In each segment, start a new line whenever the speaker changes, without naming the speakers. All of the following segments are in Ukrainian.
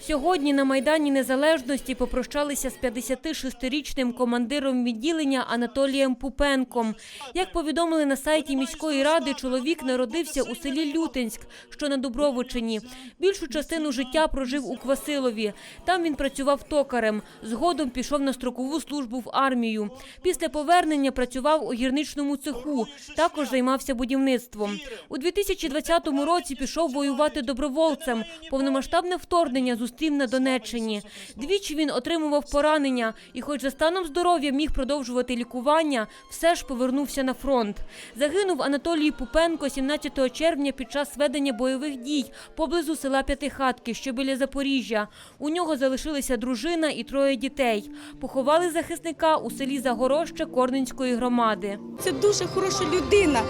Сьогодні на Майдані Незалежності попрощалися з 56-річним командиром відділення Анатолієм Пупенком. Як повідомили на сайті міської ради, чоловік народився у селі Лютинськ, що на Дубровичині. Більшу частину життя прожив у Квасилові. Там він працював токарем. Згодом пішов на строкову службу в армію. Після повернення працював у гірничному цеху. Також займався будівництвом. У 2020 році пішов воювати добровольцем. Повномасштабне вторгнення зустрів на Донеччині. Двічі він отримував поранення і, хоч за станом здоров'я міг продовжувати лікування, все ж повернувся на фронт. Загинув Анатолій Пупенко 17 червня під час ведення бойових дій поблизу села П'ятихатки, що біля Запоріжжя. У нього залишилися дружина і троє дітей. Поховали захисника у селі Загорожче Корненської громади.
Це дуже хороша людина.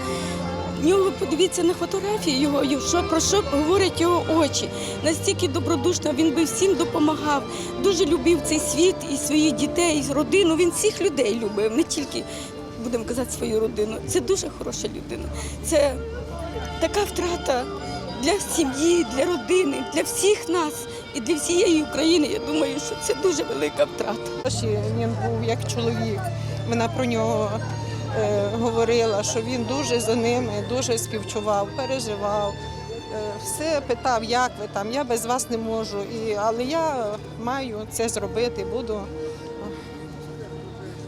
Нього подивіться на фотографії його, що про що говорять його очі. Настільки добродушно він би всім допомагав. Дуже любив цей світ і своїх дітей, і родину. Він всіх людей любив, не тільки будемо казати свою родину. Це дуже хороша людина. Це така втрата для сім'ї, для родини, для всіх нас і для всієї України. Я думаю, що це дуже велика втрата.
Він був як чоловік. Вона про нього говорила, що він дуже за ними, дуже співчував, переживав. Е, все питав, як ви там, я без вас не можу. І, але я маю це зробити, буду, е,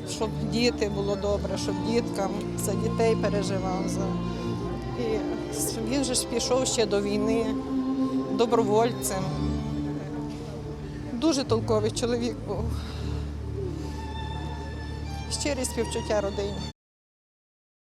щоб діти було добре, щоб діткам за дітей переживав. За... І він же ж пішов ще до війни добровольцем. Дуже толковий чоловік був. Щирі співчуття родині.